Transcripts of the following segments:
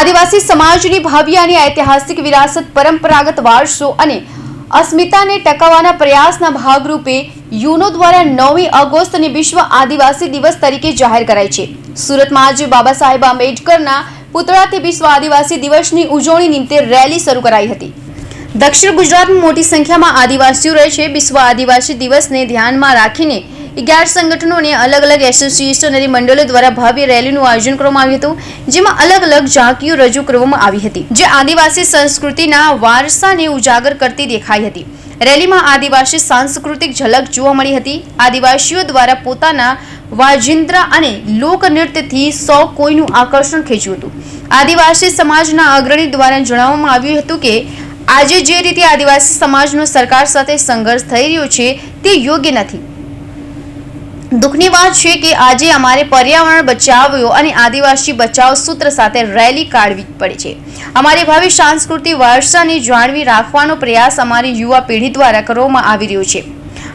આદિવાસી સમાજની ભવ્ય અને ઐતિહાસિક વિરાસત પરંપરાગત વારસો અને અસ્મિતાને ટકાવવાના પ્રયાસના ભાગરૂપે યુનો દ્વારા નવમી ઓગસ્ટ અને વિશ્વ આદિવાસી દિવસ તરીકે જાહેર કરાઈ છે. સુરતમાં આજે બાબા સાહેબ આંબેડકરના પુતળાથી વિશ્વ આદિવાસી દિવસની ઉજવણી નિમિત્તે રેલી શરૂ કરાઈ હતી. દક્ષિણ ગુજરાતમાં મોટી સંખ્યામાં આદિવાસીઓ રહે છે. વિશ્વ આદિવાસી દિવસને ધ્યાનમાં રાખીને અગિયાર સંગઠનો અને અલગ અલગ એસોસિએશન અને મંડળો દ્વારા ભવ્ય રેલીનું આયોજન કરવામાં આવ્યું હતું, જેમાં અલગ અલગ ઝાંકીઓ રજૂ કરવામાં આવી હતી, જે આદિવાસી સંસ્કૃતિના વારસાને ઉજાગર કરતી દેખાઈ હતી. રેલીમાં આદિવાસી સાંસ્કૃતિક ઝલક જોવા મળી હતી. આદિવાસીઓ દ્વારા પોતાના વાજિંદ્રા અને લોકનૃત્યથી સૌ કોઈનું આકર્ષણ ખેંચ્યું હતું. આદિવાસી સમાજના અગ્રણી દ્વારા જણાવવામાં આવ્યું હતું કે, આજે જે રીતે આદિવાસી સમાજનો સરકાર સાથે સંઘર્ષ થઈ રહ્યો છે, તે યોગ્ય નથી. દુઃખની વાત છે કે આજે અમારે પર્યાવરણ બચાવ્યો અને આદિવાસી બચાવ સૂત્ર સાથે રેલી કાઢવી પડે છે. અમારી ભાવિ સાંસ્કૃતિક વારસાને જાળવી રાખવાનો પ્રયાસ અમારી યુવા પેઢી દ્વારા કરવામાં આવી રહ્યો છે.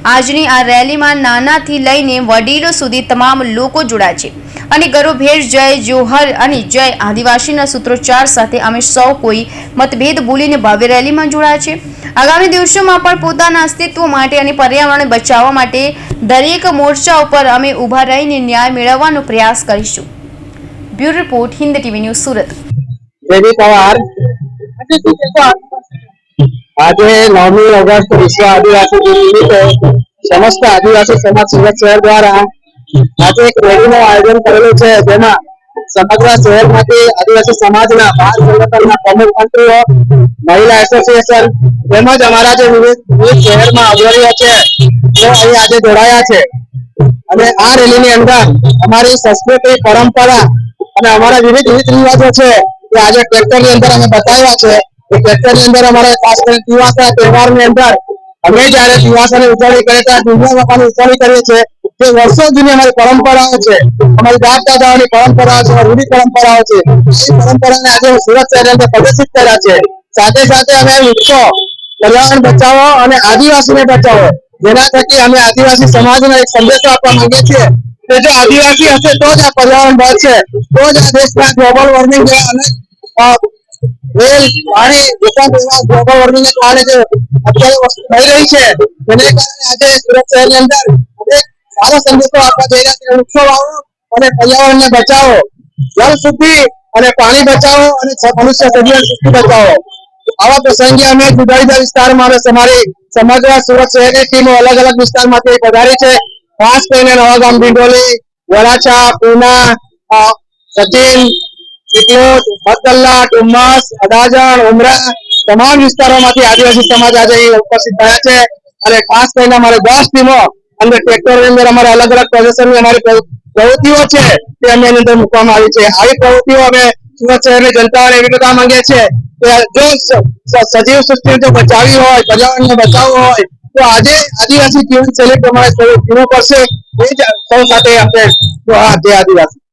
આજની આ રેલીમાં નાનાથી લઈને વડીલો સુધી તમામ લોકો જોડાય છે. અને ગરોભેર જય જોહર અને જય આદિવાસીના સૂત્રોચ્ચાર સાથે અમે સૌ કોઈ મતભેદ ભૂલીને ભવ્ય રેલીમાં જોડાયા છે. આગામી દિવસોમાં પણ પોતાના અસ્તિત્વ માટે અને પર્યાવરણ બચાવવા માટે દરેક મોરચા ઉપર અમે ઊભા રહીને ન્યાય મેળવવાનો પ્રયાસ કરીશું. Bureau report, Hind TV news Surat. આજે નવમી ઓગસ્ટ વિશ્વ આદિવાસી દિન નિમિત્તે સમસ્ત આદિવાસી સમાજ સુરત શહેર દ્વારા આજે એક રેલીનું આયોજન કરેલું છે, જેમાં સમગ્ર શહેરમાંથી આદિવાસી સમાજના બાર સંગઠનના પ્રમુખ મંત્રીઓ, મહિલા એસોસિએશન તેમજ અમારા જે વિવિધ શહેરમાં અગ્રણીઓ છે, તેઓ અહીં આજે જોડાયા છે. અને આ રેલીની અંદર અમારી સંસ્કૃતિ, પરંપરા અને અમારા વિવિધ રીત રિવાજો છે તે આજે ટ્રેક્ટરની અંદર અમે બતાવ્યા છે. કે ટ્રેક્ટરની અંદર અમારે ખાસ કરીને દિવાસા તહેવારની અંદર અમે જયારે દિવાસાની ઉજવણી કરીએ ત્યારે ડુંગરા બાપાની ઉજવણી કરીએ છીએ તે વર્ષો જૂની અમારી પરંપરાઓ છે અમારી દાદ દાદાઓની પરંપરાઓ છે રૂઢી પરંપરાઓ છે એ પરંપરાને આજે સુરત શહેર અંદર પ્રદર્શિત કર્યા છે. સાથે સાથે અમે વૃક્ષો પર્યાવરણ બચાવો અને આદિવાસીને બચાવો. જેના થકી અમે આદિવાસી સમાજને એક સંદેશો આપવા માંગીએ છીએ કે જો આદિવાસી હશે તો જ આ પર્યાવરણ બચશે તો જ આ દેશના ગ્લોબલ વોર્મિંગ જેવા અનેક અ, રેલ પાણી દુકાન ગ્લોબલ વોર્મિંગ કારણે જે અત્યારે થઈ રહી છે તેને કારણે આજે સુરત શહેરની અંદર સારો સંદેશો આપવા જઈ રહ્યા છે વૃક્ષો વાવો અને પર્યાવરણને બચાવો. જળ શુદ્ધિ અને પાણી બચાવો અને મનુષ્ય સજીવન શુદ્ધિ બચાવો. આવા પ્રસંગે અમે જુદા જુદા વિસ્તારમાં અમે તમારી સમગ્ર સુરત શહેરની ટીમો અલગ અલગ વિસ્તારમાંથી પધારી છે. ખાસ કરીને નવાગામ ડિંડોલી વરાછા, પૂના સચિન ચિકલોદ મતગલ્લા ડુમ્મસ, અડાજણ, ઉમરા તમામ વિસ્તારોમાંથી આદિવાસી સમાજ આજે ઉપસ્થિત થયા છે. અને ખાસ કરીને અમારે દસ ટીમો અંદર ટ્રેક્ટરની અંદર અમારે અલગ અલગ પ્રદર્શનની અમારી પ્રવૃત્તિઓ છે તે અમે એની અંદર મૂકવામાં આવી છે. આવી પ્રવૃત્તિઓ અમે સુરત શહેરની જનતાને એવી કરવા માંગીએ છીએ કે જો સજીવ સૃષ્ટિ જો બચાવી હોય, પર્યાવરણને બચાવવું હોય, તો આજે આદિવાસી જીવન શૈલી પ્રમાણે થોડું જીવવું પડશે એ જ સૌ સાથે આપણે આદિવાસી.